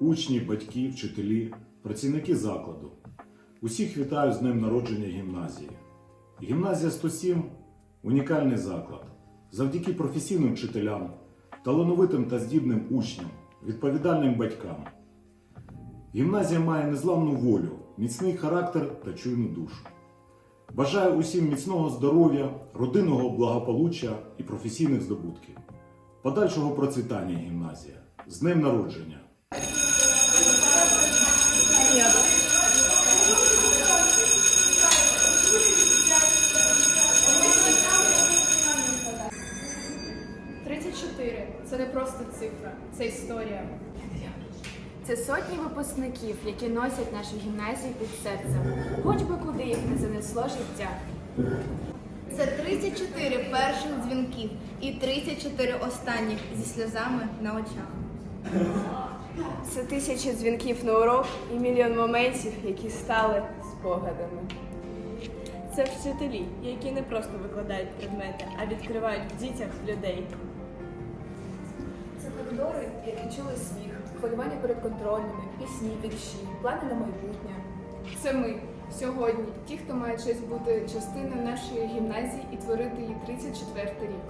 учні, батьки, вчителі, працівники закладу. Усіх вітаю з днем народження гімназії. Гімназія 107 унікальний заклад. Завдяки професійним вчителям, талановитим та здібним учням, відповідальним батькам. Гімназія має незламну волю, міцний характер та чуйну душу. Бажаю усім міцного здоров'я, родинного благополуччя і професійних здобутків. Подальшого процвітання гімназія. З днем народження! Тридцять чотири це не просто цифра, це історія. Це сотні випускників, які носять нашу гімназію під серцем, хоч би куди їх не занесло життя. Це 34 перших дзвінків і 34 останніх зі сльозами на очах. Це тисячі дзвінків на урок і мільйон моментів, які стали спогадами. Це вчителі, які не просто викладають предмети, а відкривають в дітях людей. Це коридори, які чули сміх, хвилювання перед контрольними, пісні, вірші, плани на майбутнє. Це ми сьогодні, ті, хто має честь бути частиною нашої гімназії і творити її 34 рік.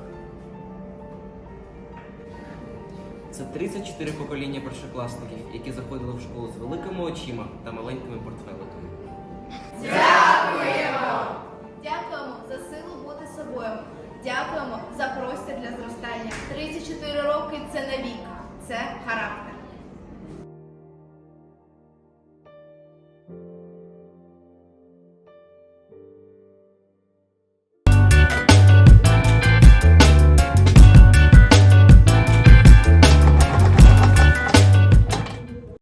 Це 34 покоління першокласників, які заходили в школу з великими очима та маленькими портфеликами. Дякуємо за силу бути собою. Дякуємо за простір для зростання. 34 роки це навік, це характер.